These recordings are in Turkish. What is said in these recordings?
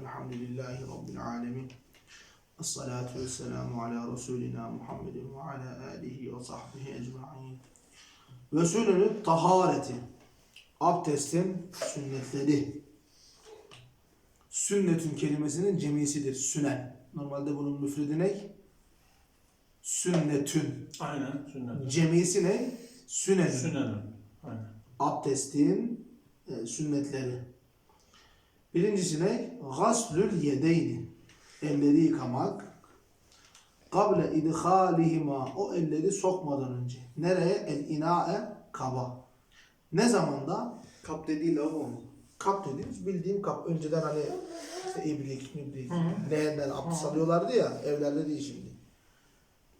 Elhamdülillahi Rabbil alemin. Esselatu vesselamu ala Resulina Muhammedin ve ala alihi ve sahbihi ecma'in. Resulünün tahareti. Abdestin sünnetleri. Sünnetün kelimesinin cemisidir. Sünen. Normalde bunun müfredi ne? Sünnetün. Aynen sünnet. Cemisi ne? Sünen. Sünnenin. Aynen. abdestin e, sünnetleri. Birincisi ne? Gaslül yedeyni. Elleri yıkamak. Kable idhalihima. O elleri sokmadan önce. Nereye? El inae kaba. Ne zamanda? Kap dediği lavabo mu? Kap dediğimiz bildiğim kap. Önceden hani işte Hı hı. leğenden abdest alıyorlardı ya. Evlerde değil şimdi.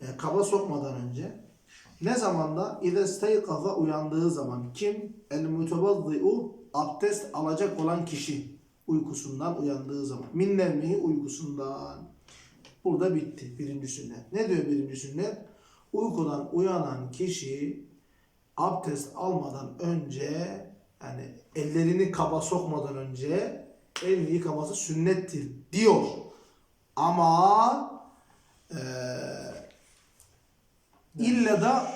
E, kaba sokmadan önce. Ne zamanda? İde steykaza uyandığı zaman. Kim? El mütebazzi'u abdest alacak olan kişi. Uykusundan uyandığı zaman. Min nevmihi uykusundan. Burada bitti birinci sünnet. Ne diyor birinci sünnet? Uykudan uyanan kişi abdest almadan önce yani ellerini kaba sokmadan önce elini yıkaması sünnettir diyor. Ama eee illa da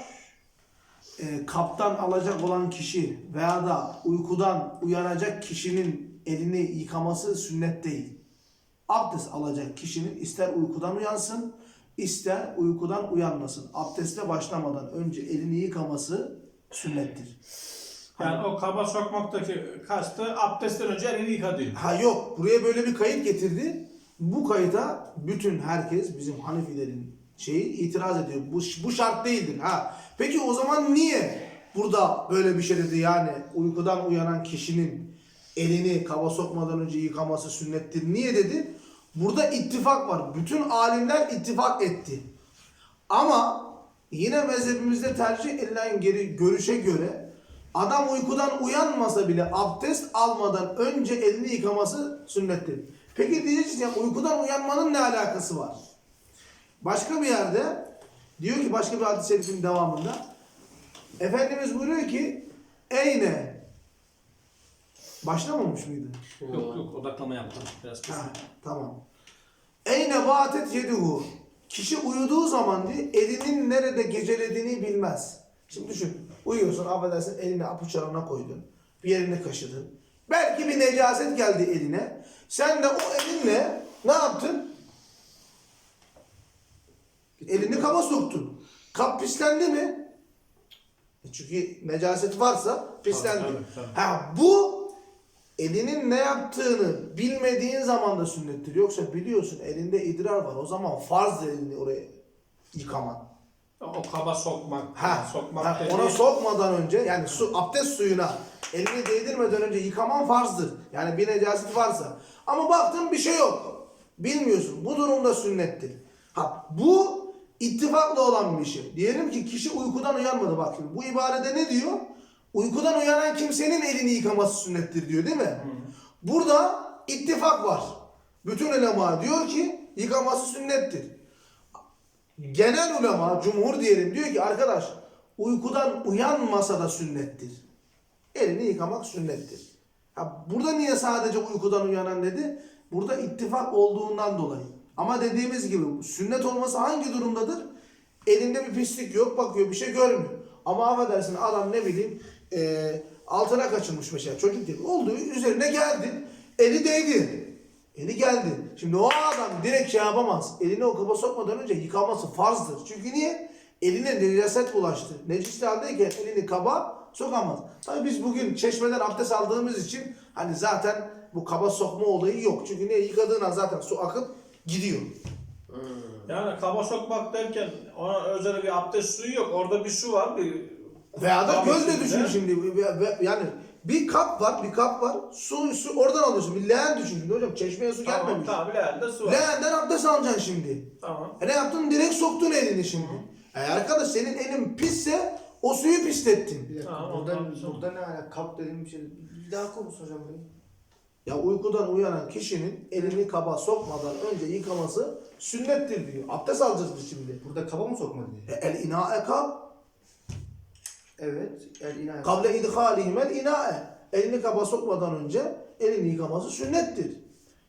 e, kaptan alacak olan kişi veya da uykudan uyanacak kişinin elini yıkaması sünnet değil. Abdest alacak kişinin ister uykudan uyansın, ister uykudan uyanmasın. Abdeste başlamadan önce elini yıkaması sünnettir. Yani o kaba sokmaktaki kastı abdestten önce elini yıka diyor. Ha yok, buraya böyle bir kayıt getirdi. Bu kayıta bütün herkes bizim Hanefilerin şeyi itiraz ediyor. Bu, bu şart değildir. Ha. Peki o zaman niye burada böyle bir şey dedi? Yani uykudan uyanan kişinin elini kaba sokmadan önce yıkaması sünnettir. Niye dedi? Burada ittifak var. Bütün alimler ittifak etti. Ama yine mezhebimizde tercih edilen geri görüşe göre adam uykudan uyanmasa bile abdest almadan önce elini yıkaması sünnettir. Peki diyeceksiniz ya uykudan uyanmanın ne alakası var? Başka bir yerde diyor ki başka bir hadis-i devamında Efendimiz buyuruyor ki Eyne Başlamamış mıydı? Yok yok odaklama yaptım. Biraz kesin. Ha, tamam. Eyne vaatet yeduhu. Kişi uyuduğu zaman diyor, elinin nerede gecelediğini bilmez. Şimdi düşün. Uyuyorsun, affedersin elini apuçlarına koydun. Bir yerini kaşıdın. Belki bir necaset geldi eline. Sen de o elinle ne yaptın? Elini kaba soktun. Kap pislendi mi? E Çünkü necaset varsa pislendi. Tabii, tabii, tabii. Ha bu elinin ne yaptığını bilmediğin zaman da sünnettir. Yoksa biliyorsun elinde idrar var. O zaman farz elini oraya yıkaman. O kaba sokmak. Ha, sokmak ha, ona sokmadan önce yani su abdest suyuna elini değdirmeden önce yıkaman farzdır. Yani bir necaset varsa. Ama baktın bir şey yok. Bilmiyorsun. Bu durumda sünnettir. Ha bu ittifakla olan bir şey. Diyelim ki kişi uykudan uyanmadı. Bak şimdi bu ibarede ne diyor? Uykudan uyanan kimsenin elini yıkaması sünnettir diyor değil mi? Burada ittifak var. Bütün ulema diyor ki yıkaması sünnettir. Genel ulema, cumhur diyelim diyor ki arkadaş uykudan uyanmasa da sünnettir. Elini yıkamak sünnettir. Ha, burada niye sadece uykudan uyanan dedi? Burada ittifak olduğundan dolayı. Ama dediğimiz gibi sünnet olması hangi durumdadır? Elinde bir pislik yok bakıyor bir şey görmüyor. Ama affedersin adam ne bileyim eee, altına kaçırmış mesela çocuk değil. Oldu üzerine geldi. Eli değdi. Eli geldi. Şimdi o adam direkt şey yapamaz. Elini o kaba sokmadan önce yıkaması farzdır. Çünkü niye? Eline necaset bulaştı. Necisli haldeyken elini kaba sokamaz. Tabii biz bugün çeşmeden abdest aldığımız için hani zaten bu kaba sokma olayı yok. Çünkü niye? Yıkadığın an zaten su akıp gidiyor. Yani kaba sokmak derken ona özel bir abdest suyu yok. Orada bir su var. Bir Veya da gözle suyunda- düşün şimdi. Ve- ve- Yani bir kap var, bir kap var. Su, su oradan alıyorsun. Bir leğen düşün şimdi hocam. Çeşmeye su Tamam gelmemiş. tamam ileride su var. Leğenden abdest alacaksın şimdi. Tamam. E ne yaptın? Direkt soktun elini şimdi. E arkadaş senin elin pisse o suyu pislettin. Bir dakika Tamam, burada, tamam, tamam. burada ne alaka? Kap dediğim bir şey. Bir daha konuş hocam burayı. Ya uykudan uyanan kişinin elini kaba sokmadan önce yıkaması sünnettir diyor. Abdest alacağız biz şimdi. Burada kaba mı sokma diye. E, el inae kab Evet. El inayet. kable idhalihim el inae. Elini kaba sokmadan önce elini yıkaması sünnettir.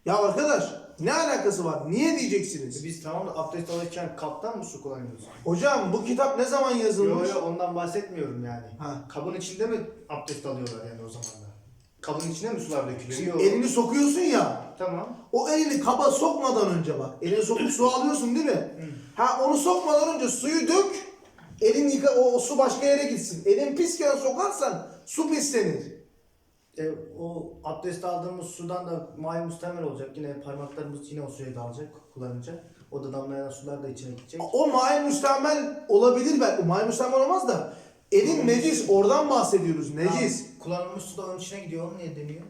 Ya arkadaş ne alakası var? Niye diyeceksiniz? Biz tamam da abdest alırken kaptan mı su kullanıyoruz? Hocam bu kitap ne zaman yazılmış? Yok yok ondan bahsetmiyorum yani. Ha. Kabın içinde mi abdest alıyorlar yani o zaman da? Kabın içine mi sular dökülüyor? Yok. Elini sokuyorsun ya. Tamam. O elini kaba sokmadan önce bak. Elini sokup su alıyorsun değil mi? Ha onu sokmadan önce suyu dök. Elin yıka o, o su başka yere gitsin. Elin pisken sokarsan su pislenir. E, o abdest aldığımız sudan da may mustemel olacak. Yine parmaklarımız yine o suya dalacak kullanınca. O da damlayan sular da içine gidecek. O may müstemel olabilir belki. May müstemel olmaz da elin necis oradan bahsediyoruz. Necis. Tamam, Kullanılmış su da onun içine gidiyor. O niye deniyor?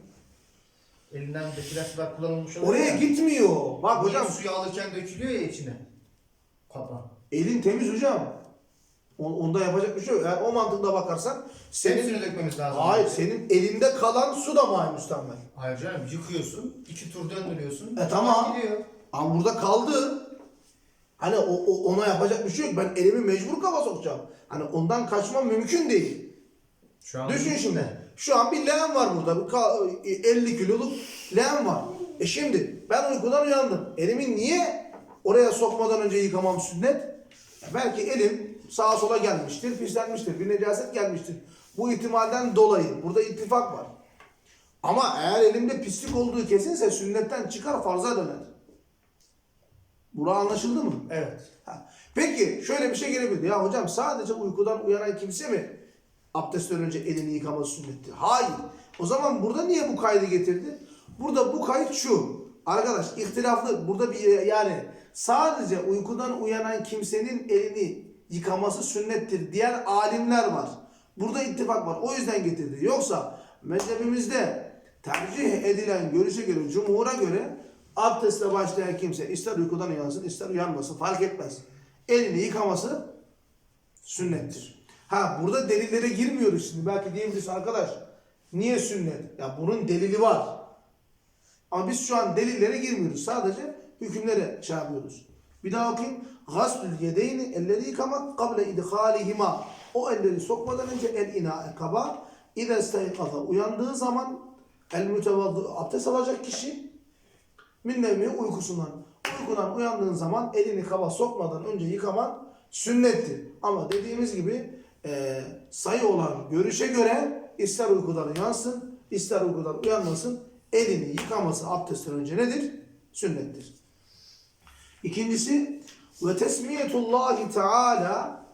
Elinden dökülen sular kullanılmış oluyor Oraya ya. gitmiyor. Bak Niye hocam suyu alırken dökülüyor ya içine. Kapa. elin temiz hocam. On- Onda yapacak bir şey yok. Eğer o mantıkla bakarsan Senin Hepsini dökmemiz lazım. Hayır senin elinde kalan su da may müstemel. Hayır canım yıkıyorsun. iki tur döndürüyorsun. E, tamam. Gidiyor. Ama burada kaldı. Hani o, o- ona yapacak bir şey yok. Ben elimi mecbur kaba sokacağım. Hani ondan kaçmam mümkün değil. Şu an Düşün şimdi. Şu an bir leğen var burada. Bir ka- 50 kiloluk leğen var. E şimdi ben uykudan uyandım. Elimi niye oraya sokmadan önce yıkamam sünnet? Belki elim sağa sola gelmiştir, pislenmiştir, bir necaset gelmiştir. Bu ihtimalden dolayı burada ittifak var. Ama eğer elimde pislik olduğu kesinse sünnetten çıkar farza döner. Bura anlaşıldı mı? Evet. Ha. Peki şöyle bir şey gelebilir. Ya hocam sadece uykudan uyanan kimse mi abdestten önce elini yıkaması sünnettir? Hayır. O zaman burada niye bu kaydı getirdi? Burada bu kayıt şu. Arkadaş ihtilaflı burada bir yani sadece uykudan uyanan kimsenin elini yıkaması sünnettir diğer alimler var. Burada ittifak var. O yüzden getirdi. Yoksa mezhebimizde tercih edilen görüşe göre, cumhura göre abdestle başlayan kimse ister uykudan uyansın ister uyanmasın fark etmez. Elini yıkaması sünnettir. Ha burada delillere girmiyoruz şimdi. Belki diyebilirsin arkadaş niye sünnet? Ya bunun delili var. Ama biz şu an delillere girmiyoruz. Sadece hükümlere şey yapıyoruz. Bir daha okuyayım. Gaslül yedeyni elleri yıkamak kable idhalihima. O elleri sokmadan önce el ina kaba. İde istaykaza uyandığı zaman el mütevaddı abdest alacak kişi min nevmi uykusundan. Uykudan uyandığın zaman elini kaba sokmadan önce yıkaman sünnettir. Ama dediğimiz gibi e, sayı olan görüşe göre ister uykudan uyansın ister uykudan uyanmasın elini yıkaması abdestten önce nedir? Sünnettir. İkincisi ve tesmiyetullahi teala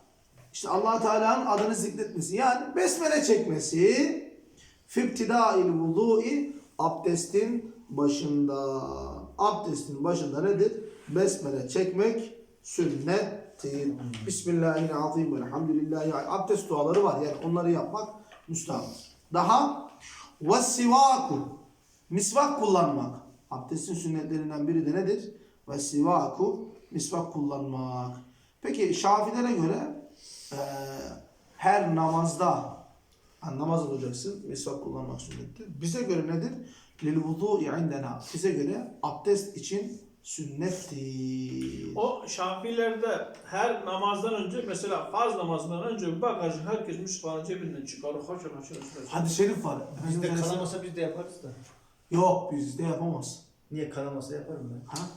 işte allah Teala'nın adını zikretmesi yani besmele çekmesi fiptidail vudu'i abdestin başında abdestin başında nedir? Besmele çekmek sünnettir. Bismillahirrahmanirrahim. Elhamdülillahi. Abdest duaları var yani onları yapmak müstahaptır. Daha vessivaku misvak kullanmak. Abdestin sünnetlerinden biri de nedir? Vessivaku misvak kullanmak. Peki Şafilere göre eee, her namazda ha, namaz olacaksın, misvak kullanmak sünnettir. Bize göre nedir? Lil vudu'i indena. Bize göre abdest için sünnettir. O Şafilerde her namazdan önce mesela farz namazından önce bir bagajı herkes Müslümanın cebinden çıkarır. Haşır haşır haşır. Hadis-i şerif var. Bizde kanamasa biz de yaparız da. Yok bizde yapamaz. Niye kanamasa yaparım ben. Ha?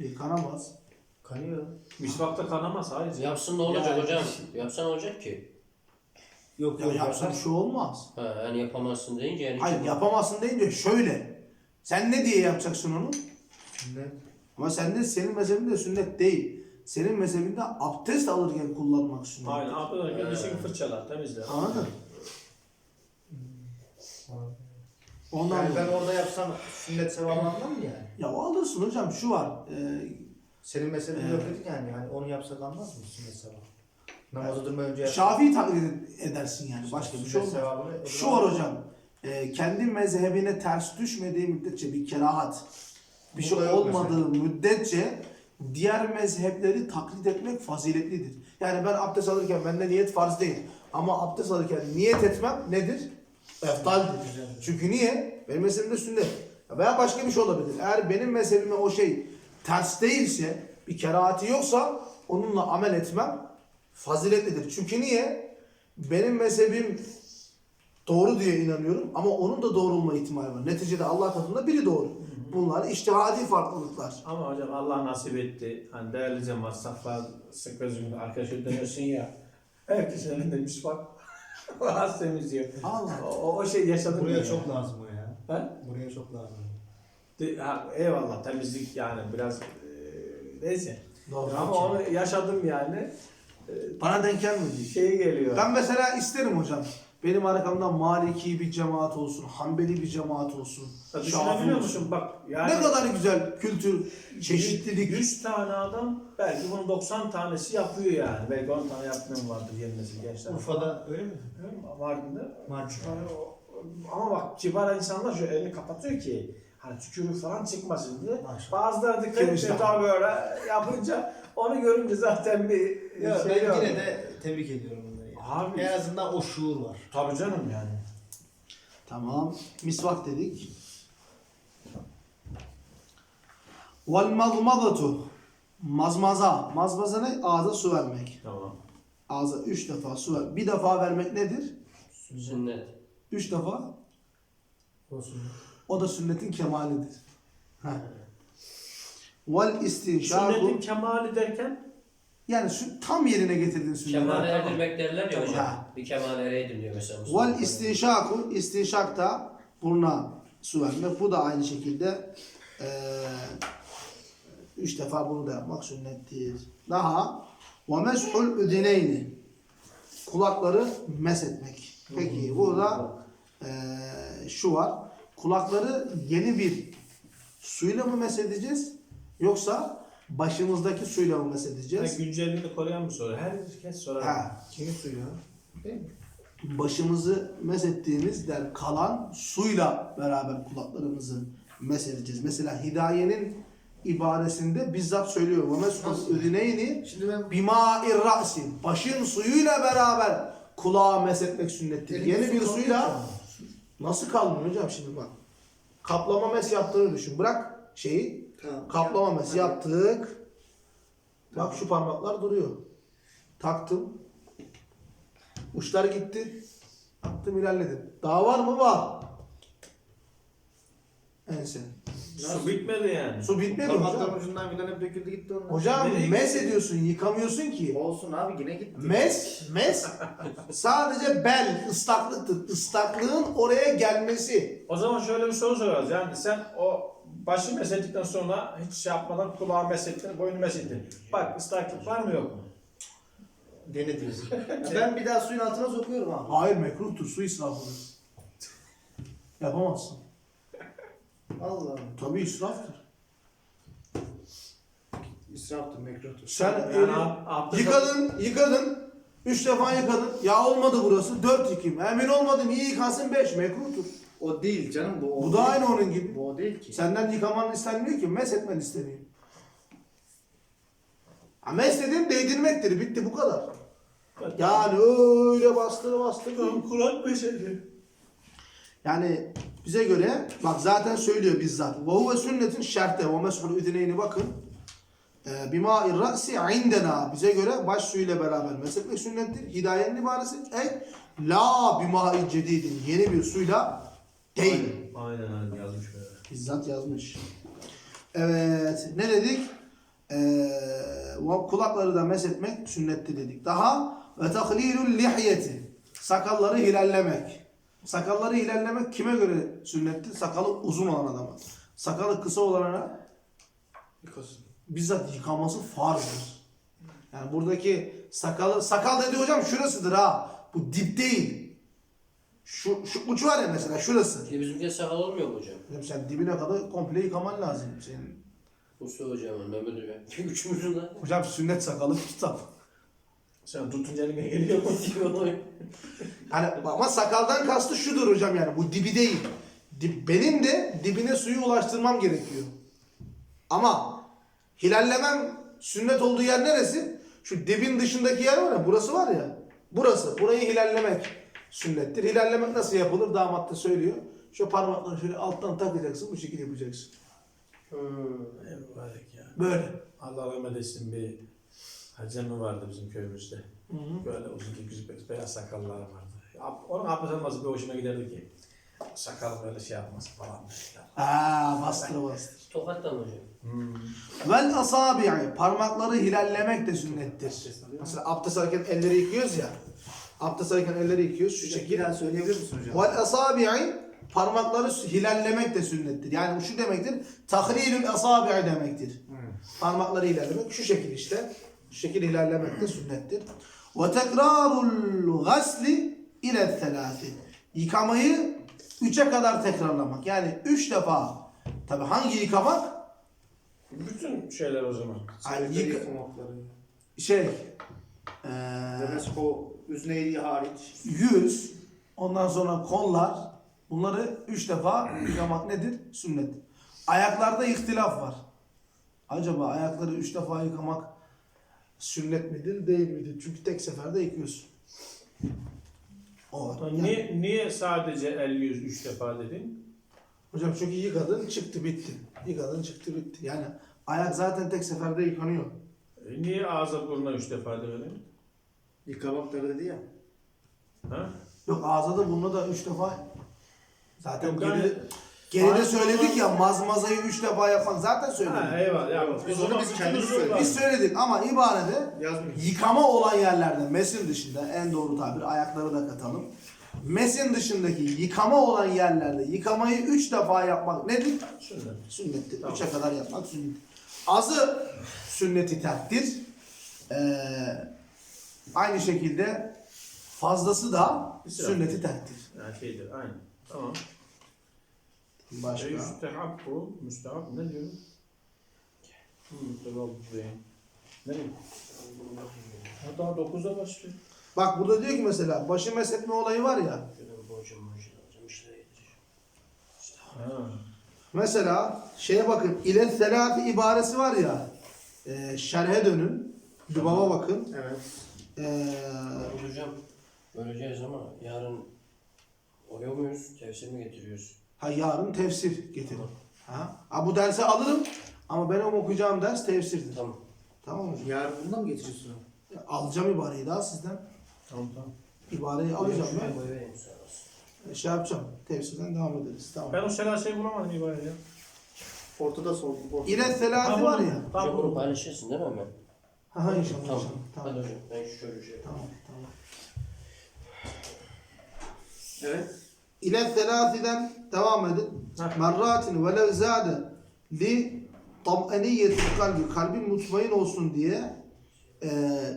E, kanamaz. Kanıyor. Misvakta kanamaz hayır. Yapsın da olacak Yani- hocam. Yapsan olacak ki. Yok Ya yok yapsa bir yapar. şey olmaz. Ha, yani yapamazsın deyince yani. Hayır yapamazsın deyince şöyle. Sen ne diye yapacaksın onu? Sünnet. Ama sende senin mezhebinde sünnet değil. Senin mezhebinde abdest alırken kullanmak sünnet. Aynen abdest dişini fırçalar temizler. Anladın? Ondan Yani ben dolayı. orada yapsam sünnet sevabı almam mı yani? Ya alırsın hocam şu var. E, Senin Evet. yok dedik yani. yani onu yapsak almaz mı sünnet sevabı? Namazı durmadan önce yapsak. Şafii taklit edersin yani. Başka bir şey olmaz. sevabını- o Şu var hocam. e, kendi mezhebine ters düşmediği müddetçe bir kerahat. Bir şey Burada olmadığı müddetçe diğer mezhepleri taklit etmek faziletlidir. Yani ben abdest alırken bende niyet farz değil. Ama abdest alırken niyet etmem nedir? Eftaldir. Çünkü niye? Benim mezhebimde sünnet. Veya başka bir şey olabilir. Eğer benim mezhebime o şey ters değilse, bir kerahati yoksa onunla amel etmem faziletlidir. Çünkü niye? Benim mezhebim doğru diye inanıyorum ama onun da doğru olma ihtimali var. Neticede Allah katında biri doğru. Bunlar iştihadi farklılıklar. Ama hocam Allah nasip etti. Hani değerli cemaat saflar sık gözümde arkadaşlar dönüyorsun ya. Herkes elinde misvak. Az temizliyor. Allah. O, o şey yaşadım Buraya ya. çok lazım o ya. He? Buraya çok lazım. De- ha, eyvallah temizlik yani biraz e, neyse. Doğru. Ama onu yaşadım yani. Bana denk gelmedi. Şey geliyor. Ben mesela isterim hocam. Benim arkamda Maliki bir cemaat olsun, Hanbeli bir cemaat olsun, Ya Düşünebiliyor musun? Bak yani Ne kadar güzel kültür, çeşitlilik. 100 tane adam belki bunun 90 tanesi yapıyor yani. Belki 10 tane yapmayan vardır yeni nesil gençler. Urfa'da öyle mi? Mardin'de. Mardin. Yani o- ama bak kibar insanlar şu elini kapatıyor ki hani tükürük falan çıkmasın diye. Maşallah. Bazıları dikkat Kim etmiyor işte? tabii böyle yapınca onu görünce zaten bir Ya şey ben yok. yine de tebrik ediyorum. Abi- En azından o şuur var. Tabii canım yani. Tamam. Misvak dedik. Vel mazmadatu. Mazmaza. Mazmaza ne? Ağza su vermek. Tamam. Ağza üç defa su ver. Bir defa vermek nedir? Sünnet. Üç defa. Olsun. O da sünnetin kemalidir. Heh. Vel istinşaku. Sünnetin kemali derken Yani sü- tam yerine getirdin sünneti. Kemale erdirmek derler ya hocam. Ha. Bir kemale ereydin diyor mesela. Vel istinşaku. İstinşak da buruna su vermek. Bu da aynı şekilde eee üç defa bunu da yapmak sünnettir. Daha ve meshul üdineyni. Kulakları meshetmek. Peki burada eee, şu var. Kulakları yeni bir suyla mı mesedeceğiz yoksa başımızdaki suyla mı ha, mesedeceğiz? güncelliğini koruyan bir soru. Herkes sorar. Ha, Kimin suyu ya? Değil mi? başımızı mesettiğimiz der kalan suyla beraber kulaklarımızı mesedeceğiz. Mesela hidayenin ibaresinde bizzat söylüyor. Ve mes'ud üdüneyni Şimdi ben bima'ir ra'si. Başın suyuyla beraber kulağa mesetmek sünnettir. Elimde Yeni bir suyla nasıl kalmıyor hocam şimdi bak. Kaplama mes yaptığını düşün. Bırak şeyi. Tamam. Kaplama Ya- mes yaptık. Bak şu parmaklar duruyor. Taktım. Uçlar gitti. Attım ilerledim. Daha var mı? Var. Ense. Su bitmedi yani. Su bitmedi mi Parmakların hocam. ucundan filan hep döküldü gitti onlar. Hocam Nereye mes gitti? ediyorsun, yıkamıyorsun ki. Olsun abi yine gitti. Mes, mes sadece bel, ıslaklıktır. Islaklığın oraya gelmesi. O zaman şöyle bir soru sorarız. Yani sen o başı mesettikten sonra hiç şey yapmadan kulağı mesettin, boynu mesettin. Bak ıslaklık var mı yok mu? Dene diyorsun. Ya ben bir daha suyun altına sokuyorum abi. Hayır mekruhtur, su israfıdır. Yapamazsın. Allah. Tabii israftır. İsraftır, mekruhtur. Sen Yani eli- ab- abdest- yıkadın, yıkadın. Üç defa yıkadın. Ya olmadı burası. Dört yıkayım. Emin olmadım. iyi yıkansın beş. Mekruhtur. O değil canım bu. O Bu da değil. aynı onun gibi. Bu o değil ki. Senden yıkaman istenmiyor ki. Mes etmen isteniyor. Ha, mes dediğin değdirmektir. Bitti bu kadar. Yani öyle bastır bastır. kulak mesedi. Yani bize göre bak zaten söylüyor bizzat. Ve huve sünnetin şerte ve meshul üdüneyni bakın. Ee, Bima irra'si indena. Bize göre baş suyuyla beraber mesetmek sünnettir. Hidayenin ibaresi. Ey la bima cedidin. Yeni bir suyla değil. Aynen aynen yazmış böyle. Bizzat yazmış. Evet. Ne dedik? Ee, kulakları da mesetmek sünnettir dedik. Daha ve tahlilul lihyeti. Sakalları hilallemek. Sakalları hilallemek kime göre sünnettir? Sakalı uzun olan adama. Sakalı kısa olana bizzat yıkaması farzdır. Yani buradaki sakalı, sakal dedi hocam şurasıdır ha. Bu dip değil. Şu, şu uç var ya mesela şurası. Şimdi bizimki sakal olmuyor mu hocam? Hocam sen dibine kadar komple yıkaman lazım senin. Mustafa hocam, Mehmet hocam. Üçümüzün de. Hocam sünnet sakalı tutar. Sen tutunca eline geliyor mu? Yani ama sakaldan kastı şudur hocam yani bu dibi değil. Dip, benim de dibine suyu ulaştırmam gerekiyor. Ama hilallemem sünnet olduğu yer neresi? Şu dibin dışındaki yer var ya burası var ya. Burası. Burayı hilallemek sünnettir. Hilallemek nasıl yapılır? Damat da söylüyor. Şu parmakları şöyle alttan takacaksın bu şekilde yapacaksın. Mübarek ya. Böyle. Allah rahmet etsin bir hacemi vardı bizim köyümüzde. Böyle uzun diküz beyaz sakalları vardı. Ab- Onun abdest alması bir hoşuma giderdi ki. Sakal böyle şey yapması falan. Aa bastır bastır. Tokat'ta mı hocam? Vel asabi'i parmakları hilallemek de sünnettir. Mesela abdest alırken elleri yıkıyoruz ya. Abdest alırken elleri yıkıyoruz şu şekilde. daha söyleyebilir misin hocam? Vel asabi'i parmakları hilallemek de sünnettir. Yani şu demektir. Tahlilül asabi'i demektir. Parmakları ilerlemek şu şekil işte. Şu şekil ilerlemek de sünnettir. Ve tekrarul gasli ile selasi. Yıkamayı üçe kadar tekrarlamak. Yani üç defa. Tabi hangi yıkamak? Bütün şeyler o zaman. Yani Yık... şey eee Demek o üzneyli hariç. yüz ondan sonra kollar bunları üç defa yıkamak nedir? Sünnet. Ayaklarda ihtilaf var. Acaba ayakları üç defa yıkamak sünnet midir değil midir? Çünkü tek seferde yıkıyorsun. O var. Yani- Niye, niye sadece el yüz üç defa dedin? hocam çünkü yıkadın çıktı bitti. Yıkadın çıktı bitti. Yani ayak zaten tek seferde yıkanıyor. E, niye ağza buruna üç defa demedin? Yıkamakları dedi ya. Ha? Yok ağza da burnuna da üç defa zaten Yok, geride, yani- geride Aynen. söyledik ya mazmazayı üç defa yapmak zaten söyledik. Ha eyvallah. Ya, Biz onu biz kendimiz var. Biz söyledik ama ibarede Yazmıyor. yıkama olan yerlerde mesin dışında en doğru tabir ayakları da katalım. Mesin dışındaki yıkama olan yerlerde yıkamayı üç defa yapmak nedir? Sünnet. Sünnettir. Tamam. Üçe kadar yapmak sünnet. Azı sünneti terktir. Ee, aynı şekilde fazlası da İsraf. sünneti terktir. Yani şeydir aynı. Tamam. Başka. E, Müstehap bu. Müstehap ne diyor? Hı, Müstehap bu değil. Ne diyor? Ha, daha 9'a başlıyor. Bak burada diyor ki mesela başı meshetme olayı var ya. Ha. Mesela şeye bakın ile selati ibaresi var ya. E, şerhe dönün. Lübaba bakın. Evet. E, Hocam öleceğiz ama yarın okuyor muyuz? Tefsir mi getiriyoruz? ha yarın tefsir getirin. Ha? ha bu dersi alırım ama benim okuyacağım ders tefsirdir. Tamam. Tamam mı? hocam? Yarın bundan mı getiriyorsun? Alacağım ibareyi daha sizden. Tamam tamam. İbareyi alacağım Şuraya ben. sağ olasın. E, Şey yapacağım. Tefsirden devam ederiz. Tamam. Ben o selasayı bulamadım İbrahim ya. Ortada sol. ortada. İle selati var ya. Hocam Tamam. bunu paylaşırsın değil mi hemen? Ha ha inşallah. Tamam. inşallah. Hadi Tamam. hocam ben şöyle şey Tamam. Tamam. Evet. İle selasiden devam edin. Merratin velev zade li tam'eniyetil kalbi kalbin mutmain olsun diye e,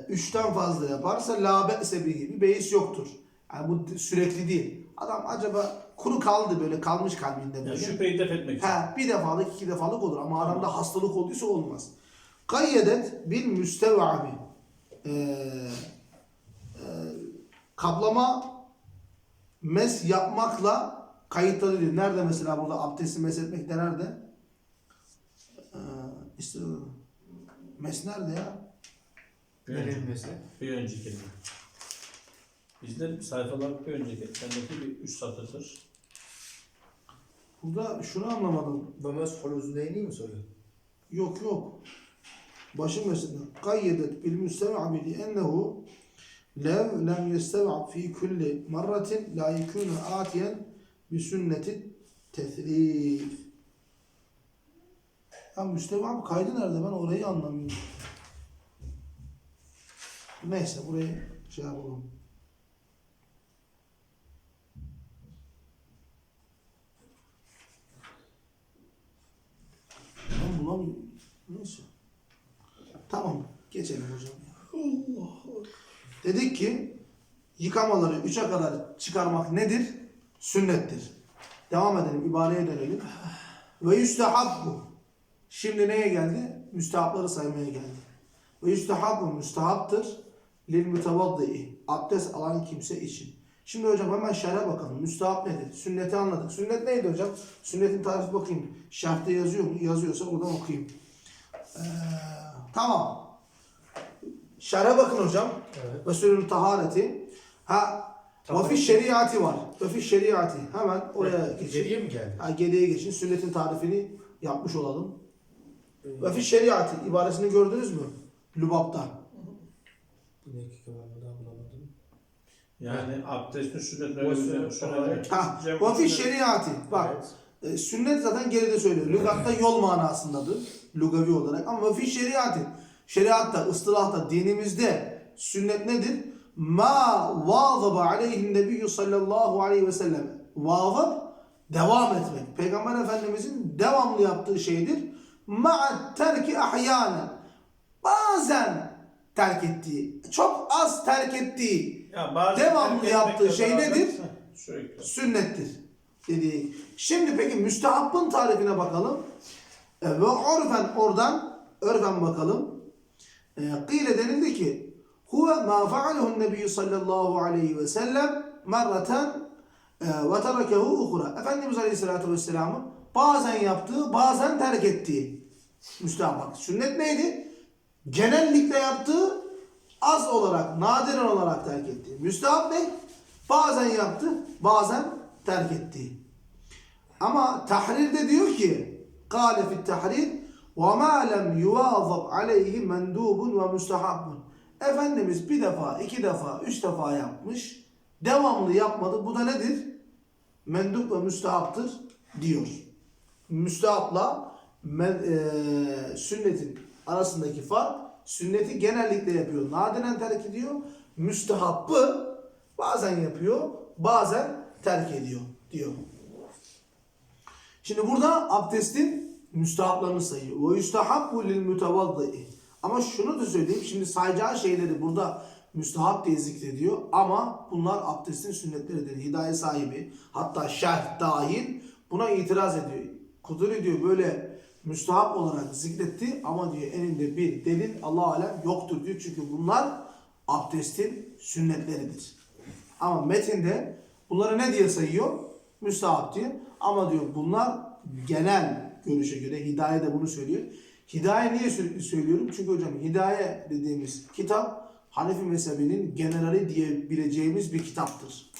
üçten fazla yaparsa la be'se bihi bir beis yoktur. Yani bu sürekli değil. Adam acaba kuru kaldı böyle kalmış kalbinde Yani böyle. şüpheyi def etmek için. Ha, bir defalık iki defalık olur ama adamda hastalık olduysa olmaz. Kayyedet bil müstevabi. Ee, e, kaplama mes yapmakla kayıtlıdır. Nerede mesela burada abdesti mes etmek de nerede? Ee, işte mes nerede ya? Bir önceki. mesela? Bir önceki. Bizde sayfalar bir önceki. Sendeki bir üç satırdır. Burada şunu anlamadım. Bömez kol üzneyli mi soruyor? Yok yok. Başım mesela kayyedet bil müstemi'a bi ennehu lev lem yestemi'a fi kulli marratin la yekunu atiyen bi sünneti tesrif. Ya müstemi'a kaydı nerede ben orayı anlamıyorum. Neyse burayı şey yapalım. Ben bulamıyorum. Neyse. Tamam. Geçelim hocam. Allah Dedik ki yıkamaları üçe kadar çıkarmak nedir? Sünnettir. Devam edelim. ibareye dönelim. Ve yüstehabbu. Şimdi neye geldi? Müstehapları saymaya geldi. Ve yüstehabbu müstehaptır. Lil mütevaddi. Abdest alan kimse için. Şimdi hocam hemen şerhe bakalım. Müstehap nedir? Sünneti anladık. Sünnet neydi hocam? Sünnetin tarifi bakayım. Şerhte yazıyor mu? Yazıyorsa buradan okuyayım. Ee, tamam. Şerhe bakın hocam. Evet. Ve sürül tahareti. Ha, ve fi şeriatı var. Ve fi şeriatı. Hemen oraya geçin. Geriye mi geldi? Ha, geriye geçin. Sünnetin tarifini yapmış olalım. Ve fi şeriatı ibaresini gördünüz mü? Lübap'ta. Dakika ben daha bulamadım. Yani abdestin sünnetini O öyle sünnet bir olarak- Ha, Cem- ve fi şeriatı. Bak Evet. e, sünnet zaten geride söylüyor. Lügatta yol manasındadır. Lugavi olarak. Ama fi şeriatı. Şeriatta, ıstılahta, dinimizde sünnet nedir? Ma vazaba aleyhin nebiyyü sallallahu aleyhi ve sellem. Vazab devam etmek. Peygamber Efendimizin devamlı yaptığı şeydir. Ma terki ahyanen. Bazen terk ettiği, çok az terk ettiği Ya Devamlı terk yaptığı şey nedir? Sürekli. sünnettir dediği. Şimdi peki müstehabbın tarifine bakalım. E, ve orfen oradan örfen bakalım. E, Kıyle denildi ki huve ma fa'alehu'n nebiyyü sallallahu aleyhi ve sellem merraten e, ve terekehu uhura. Efendimiz aleyhissalatü vesselamın bazen yaptığı bazen terk ettiği müstehap. Bak sünnet neydi? Genellikle yaptığı az olarak, nadiren olarak terk ettiği. Müstehap ne? Bazen yaptı, bazen terk etti. Ama tahrirde diyor ki قال في التحرير وما لم يواظب عليه مندوب ومستحب Efendimiz bir defa, iki defa, üç defa yapmış. Devamlı yapmadı. Bu da nedir? Mendup ve müstehaptır diyor. Müstehapla men, eee, sünnetin arasındaki fark sünneti genellikle yapıyor. Nadiren terk ediyor. Müstehabbı bazen yapıyor, bazen terk ediyor diyor. Şimdi burada abdestin müstahaplarını sayıyor. Ve yustahabbu lil mütevaddi. Ama şunu da söyleyeyim. Şimdi sayacağı şeyleri burada müstahap diye zikrediyor. Ama bunlar abdestin sünnetleridir. Hidayet sahibi hatta şerh dahil buna itiraz ediyor. Kuduri diyor böyle müstahap olarak zikretti ama diyor elinde bir delil Allah alem yoktur diyor. Çünkü bunlar abdestin sünnetleridir. Ama metinde bunları ne diye sayıyor? Müstahap diye. Ama diyor bunlar genel görüşe göre Hidaye de bunu söylüyor. Hidaye niye sürekli söylüyorum? Çünkü hocam Hidaye dediğimiz kitap Hanefi mezhebinin generali diyebileceğimiz bir kitaptır.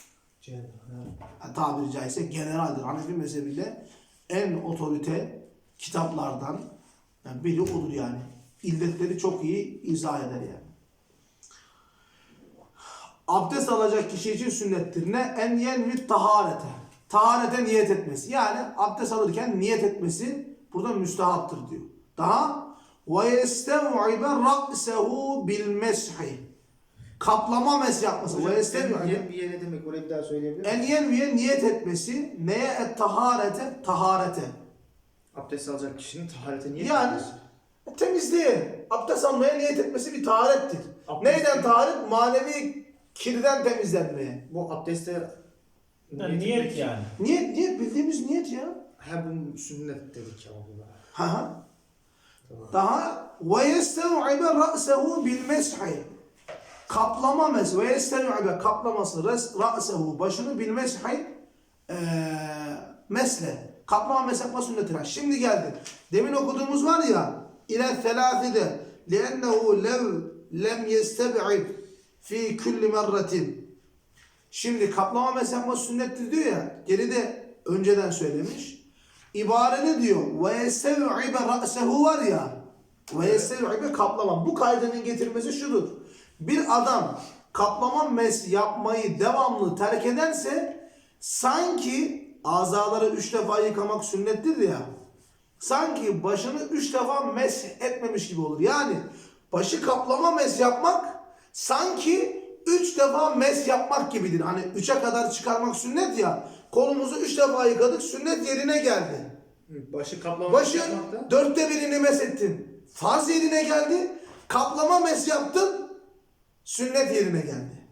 Yani tabiri caizse generaldir. Hanefi mezhebiyle en otorite kitaplardan yani biri odur yani. İlletleri çok iyi izah eder yani. Abdest alacak kişi için sünnettir. Ne? En yenvi taharete. Taharete niyet etmesi. Yani abdest alırken niyet etmesi burada müstehaptır diyor. Daha ve yestev'ibe ra'sehu bil meshi. Kaplama mes yapması. Ve yestev'ibe yen bir yere demek orayı bir daha söyleyebilir miyim? en yenviye niyet etmesi neye et taharete taharete. Abdest alacak kişinin taharete niyet Yani etmesi. temizliğe, abdest almaya niyet etmesi bir taharettir. Abdest- Neyden taharet? Manevi kirden temizlenmeye. Bu abdeste Niyet etmek- yani. Niyet, niyet bildiğimiz niyet ya. Ha bu sünnet dedik ya bu. Ha ha. Tamam. Daha ve yestev'ibe ra'sehu bil meshi. Kaplama mes ve yestev'ibe kaplaması ra'sehu başını bil meshi eee, mesle. Kaplama mes yapma sünnetine. Şimdi geldi. Demin okuduğumuz var ya ile telafide li'ennehu lev lem yesteb'id fi kulli merratin Şimdi kaplama mes yapma sünnettir diyor ya. Geride önceden söylemiş. İbare ne diyor? Ve yestev'ibe ra'sehu var ya. Ve yestev'ibe kaplama. Bu kaydenin getirmesi şudur. Bir adam kaplama mes yapmayı devamlı terk ederse sanki azaları üç defa yıkamak sünnettir ya. Sanki başını üç defa mes etmemiş gibi olur. Yani başı kaplama mes yapmak sanki üç defa mes yapmak gibidir. Hani üçe kadar çıkarmak sünnet ya. Kolumuzu üç defa yıkadık sünnet yerine geldi. Başı kaplama Başın yapmakta. dörtte birini mes ettin. Farz yerine geldi. Kaplama mes yaptın. Sünnet yerine geldi.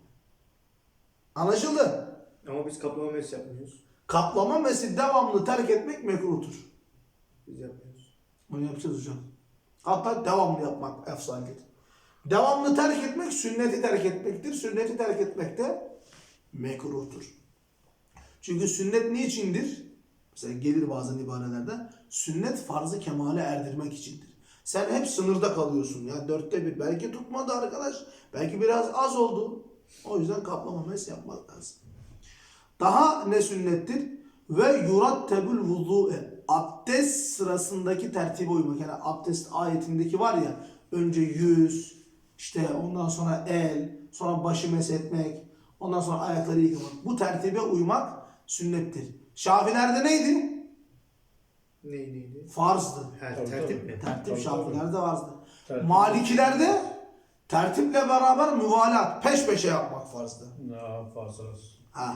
Anlaşıldı? Ama biz kaplama mes yapmıyoruz. Kaplama mesi devamlı terk etmek mekruhtur. Biz yapmıyoruz. Bunu yapacağız hocam. Hatta devamlı yapmak efsanedir. Devamlı terk etmek sünneti terk etmektir. Sünneti terk etmek de mekruhtur. Çünkü sünnet niçindir? Mesela gelir bazen ibarelerde. Sünnet farzı kemale erdirmek içindir. Sen hep sınırda kalıyorsun. Ya dörtte bir. Belki tutmadı arkadaş. Belki biraz az oldu. O yüzden kaplama mes yapmak lazım. Daha ne sünnettir? Ve yurattebül vudu'e. Abdest sırasındaki tertibe uymak. Yani abdest ayetindeki var ya önce yüz, işte ondan sonra el, sonra başı meshetmek, Ondan sonra ayakları yıkamak. Bu tertibe uymak sünnettir. Şafilerde neydi? Ney neydi? Farzdı. Ha, Tabii, tertip tabii. mi? Tertip Tabii, Şafilerde varzdı. Tertip. Malikilerde tertiple beraber müvalat, peş peşe yapmak farzdı. Ne fazla. Ha.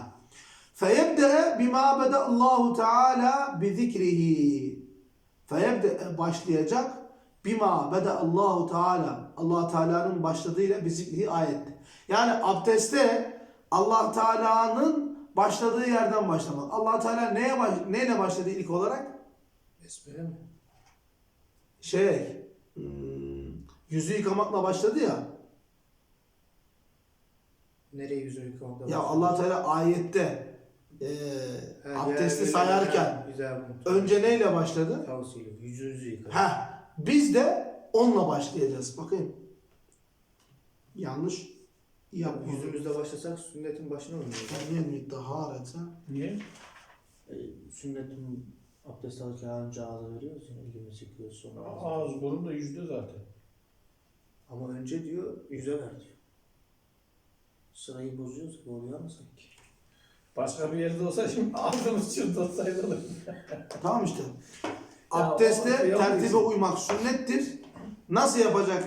Feyebde bima beda Allahu Teala bi zikrihi. Feyebde başlayacak bima beda Allahu Teala. Allah Teala'nın başladığıyla bi zikrihi ayet. Yani abdestte Allah Teala'nın başladığı yerden başlamak. Allah Teala neye baş, neyle başladı ilk olarak? Besmele mi? Şey, hmm, yüzü yıkamakla başladı ya. Nereye yüzünü yıkamakla Ya? Allah Teala ayette e, Ha, abdesti güzel, sayarken güzel bunu. önce neyle başladı? Tavsiyle yüzünüzü yıkayın. Ha, biz de onunla başlayacağız. Bakayım. Yanlış yapmadım. Yüzümüzde başlasak sünnetin başına oynuyor. Niye taharete? Niye? E, sünnetin abdest alırken önce ağza veriyoruz ya elimizi yıkıyoruz sonra ağza. Ağız burun da yüzde zaten. Ama önce diyor yüze ver diyor. Sırayı bozuyoruz gibi oluyor ama sanki. Başka bir yerde olsa şimdi ağzımız çırpılsaydı olur. Tamam işte. Abdeste tertibe uymak sünnettir. Nasıl yapacak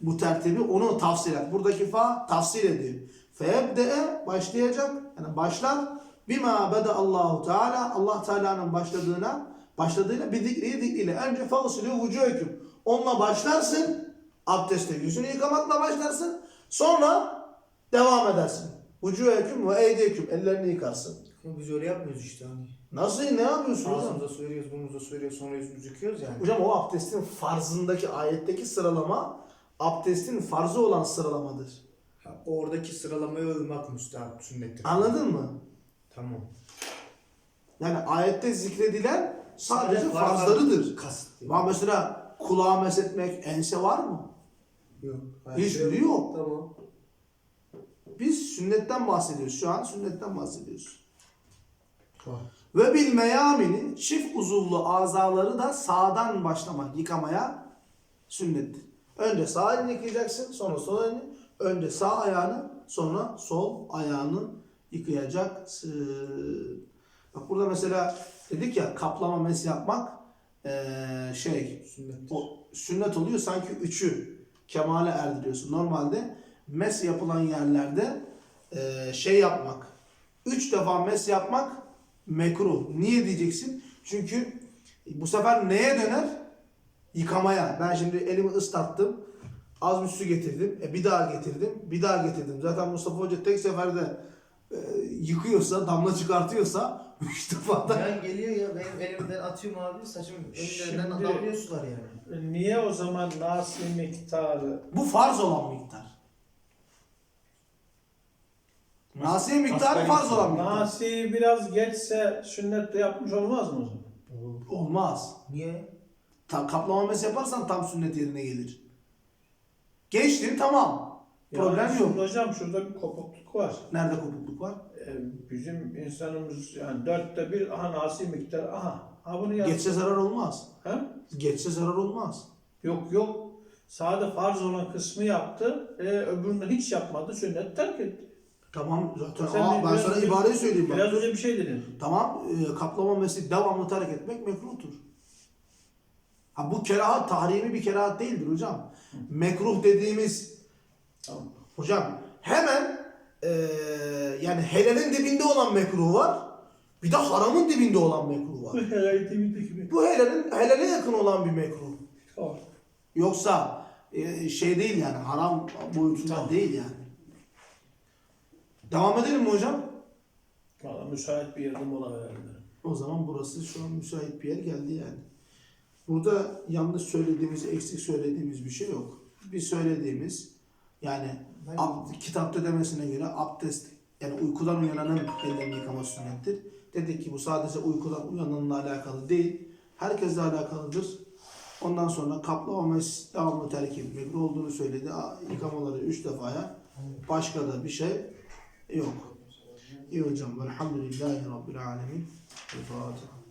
bu tertibi? Onu tafsil et. Buradaki fa tafsil ediyor. Feyebde'e başlayacak. Yani başlar. Bima beda Allahu Teala. Allah Teala'nın başladığına başladığıyla bir zikriyi zikriyle. Önce fagsilü vücuheküm. Onunla başlarsın. Abdeste yüzünü yıkamakla başlarsın. Sonra devam edersin. Vücuheküm ve eydeküm. Ellerini yıkarsın. Ama biz öyle yapmıyoruz işte hani. Nasıl? Ne yapıyorsun hocam? Ağzımıza su veriyoruz, burnumuza su veriyoruz, sonra yüzümüzü yıkıyoruz yani. Hocam o abdestin farzındaki ayetteki sıralama abdestin farzı olan sıralamadır. Ha, oradaki sıralamaya uymak müstahap sünnettir. Anladın mı? Tamam. Yani ayette zikredilen sadece Sadece farz- farzlarıdır. Kasıt. değil. Ama mesela kulağı mesetmek, ense var mı? Yok. Hiçbiri yok. Tamam. Biz sünnetten bahsediyoruz. Şu an sünnetten bahsediyoruz. Ve bil meyamini çift uzuvlu azaları da sağdan başlamak yıkamaya sünnettir. Önce sağ elini yıkayacaksın, sonra sol elini. Önce sağ ayağını, sonra sol ayağını yıkayacaksın. Bak burada mesela dedik ya kaplama mes yapmak eee, şey Sünnettir. o sünnet oluyor sanki üçü kemale erdiriyorsun. Normalde mes yapılan yerlerde eee, şey yapmak, üç defa mes yapmak mekruh. Niye diyeceksin? Çünkü bu sefer neye döner? Yıkamaya. Ben şimdi elimi ıslattım. Az bir su getirdim. E bir daha getirdim. Bir daha getirdim. Zaten Mustafa Hoca tek seferde e, yıkıyorsa, damla çıkartıyorsa üç defa da Yani geliyor ya benim elimden atıyorum abi saçım Şimdi- damlıyor sular yani. Niye o zaman nasi miktarı Bu farz olan miktar. Nasiye miktarı farz olan miktar. Nasi biraz geçse sünnet de yapmış olmaz mı o zaman? Olmaz. Niye? Ta, kaplama mes yaparsan tam sünnet yerine gelir. Geçti tamam. Problem Yani yok. şimdi Hocam şurada bir kopukluk var. Nerede kopukluk var? Ee, bizim insanımız yani dörtte bir aha nasi miktarı aha. Ha bunu yap. Geçse zarar olmaz. Ha? Geçse zarar olmaz. Yok yok. Sade farz olan kısmı yaptı. E, öbürünü hiç yapmadı. Sünnet terk etti. Tamam zaten. Sen Aa, bir- ben biraz sana önce- ibareyi söyleyeyim bak. Biraz önce bir şey dedin. Tamam e, kaplama mesleği devamlı terk etmek mekruhtur. Ha bu kerahat tahrimi bir kerahat değildir hocam. Mekruh dediğimiz Tamam. hocam hemen e, yani helalin dibinde olan mekruh var. Bir de haramın dibinde olan mekruh var. Helal temizlik gibi. Bu helalin helale yakın olan bir mekruh. Tamam. Yoksa e, şey değil yani haram boyutunda değil yani. Devam edelim mi hocam? Valla müsait bir yerde mola verelim. O zaman burası şu an müsait bir yer geldi yani. Burada yanlış söylediğimiz, eksik söylediğimiz bir şey yok. Bir söylediğimiz yani ab- kitapta demesine göre abdest yani uykudan uyananın ellerini yıkaması sünnettir. Dedik ki bu sadece uykudan uyananla alakalı değil. Herkesle alakalıdır. Ondan sonra kaplama mes devamlı terk etmek olduğunu söyledi. Yıkamaları üç defaya. Başka da bir şey yok. İyi hocam. Velhamdülillahi Rabbil Alemin. Fatiha.